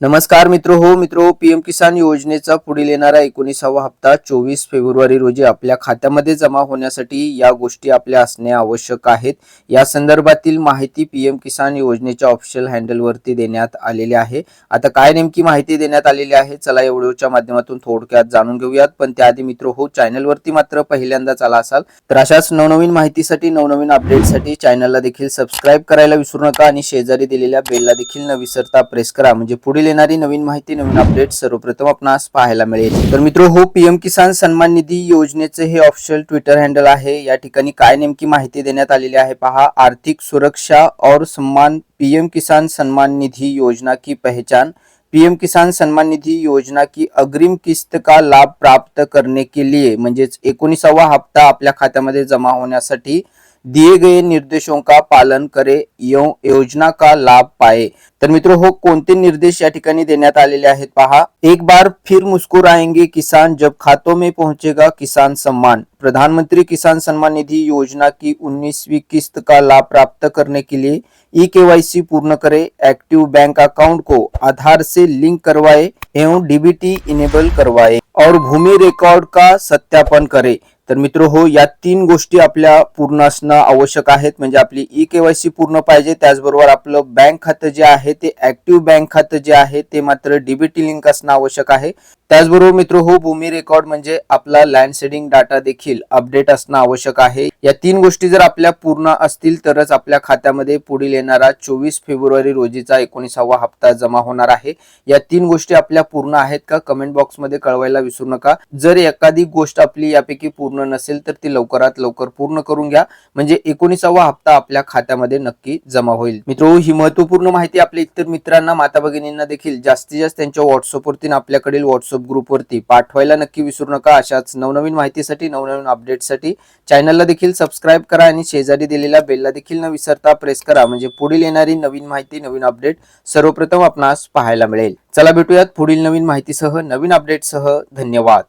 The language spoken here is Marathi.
नमस्कार मित्र हो मित्र पीएम किसान योजनेचा पुढील येणारा एकोणीसावा हप्ता चोवीस फेब्रुवारी रोजी आपल्या खात्यामध्ये जमा होण्यासाठी या गोष्टी आपल्या असणे आवश्यक आहेत. या संदर्भातील माहिती पीएम किसान योजनेच्या ऑफिशियल हँडलवरती देण्यात आलेली आहे. आता काय नेमकी माहिती देण्यात आलेली आहे चला या व्हिडिओच्या माध्यमातून थोडक्यात जाणून घेऊयात. पण त्याआधी मित्र हो चॅनलवरती मात्र पहिल्यांदाच आला असाल तर अशाच नवनवीन माहितीसाठी नवनवीन अपडेटसाठी चॅनलला देखील सबस्क्राईब करायला विसरू नका आणि शेजारी दिलेल्या बेलला देखील न विसरता प्रेस करा. म्हणजे पुढील येणारी नवीन माहिती नवीन अपडेट सर्वप्रथम आपणास पाहायला मिळेल. तर मित्र हो पीएम किसान सन्मान निधी योजनेचे हे ऑफिशियल ट्विटर हँडल आहे. या ठिकाणी काय नेमकी माहिती देण्यात आलेली आहे पहा. आर्थिक सुरक्षा और सम्मान पीएम किसान सम्मान निधि योजना की पहचान. पीएम किसान सन्मान निधी योजना की अग्रिम किस्त का लाभ प्राप्त करने के लिए म्हणजेच एकोणीसावा हप्ता आपल्या खात्यामध्ये जमा होण्यासाठी दिए गए निर्देशों का पालन करे, यो योजना का लाभ पाए। तर मित्रों, हो कोणते निर्देश या आहेत पहा. एक बार फिर मुस्कुराएँगे किसान, जब खातों में पहुंचेगा किसान सम्मान. प्रधानमंत्री किसान सम्मान निधि योजना की 19वीं किस्त का लाभ प्राप्त करने के लिए ई केवाईसी पूर्ण करे, एक्टिव बैंक अकाउंट को आधार से लिंक करवाए एवं डीबीटी इनेबल करवाए और भूमि रिकॉर्ड का सत्यापन करे। तर मित्र हो या तीन गोष्टी आपल्या पूर्ण असणं आवश्यक आहेत. म्हणजे आपली ई केवायसी पूर्ण पाहिजे. त्याचबरोबर आपलं बँक खातं जे आहे ते ऍक्टिव्ह बँक खातं जे आहे ते मात्र डीबीटी लिंक असणं आवश्यक आहे. त्याचबरोबर मित्र हो भूमी रेकॉर्ड म्हणजे आपला लँड सेडिंग डाटा देखील अपडेट असणं आवश्यक आहे. या तीन गोष्टी जर आपल्या पूर्ण असतील तरच आपल्या खात्यामध्ये पुढील येणारा चोवीस फेब्रुवारी रोजीचा एकोणीसावा हप्ता जमा होणार आहे. या तीन गोष्टी आपल्या पूर्ण आहेत का? कमेंट बॉक्समध्ये कळवायला विसरू नका. जर एखादी गोष्ट आपली यापैकी पूर्ण नसेल तर ती लवकरात लवकर पूर्ण करून घ्या. म्हणजे एकोणीसावा हप्ता आपल्या खात्यामध्ये नक्की जमा होईल. मित्र ही महत्त्वपूर्ण माहिती आपल्या इतर मित्रांना माता भगिनींना देखील जास्तीत जास्त त्यांच्या व्हॉट्सअपवरती आपल्याकडील व्हॉट्सअप ग्रुपवरती पाठवायला नक्की विसरू नका. अशाच नवनवीन माहितीसाठी नवनवीन अपडेटसाठी चॅनलला देखील सबस्क्राईब करा आणि शेजारी दिलेल्या बेलला देखील न विसरता प्रेस करा. म्हणजे पुढील येणारी नवीन माहिती नवीन अपडेट सर्वप्रथम आपणास पाहायला मिळेल. चला भेटूयात पुढील नवीन माहितीसह नवीन अपडेटसह धन्यवाद.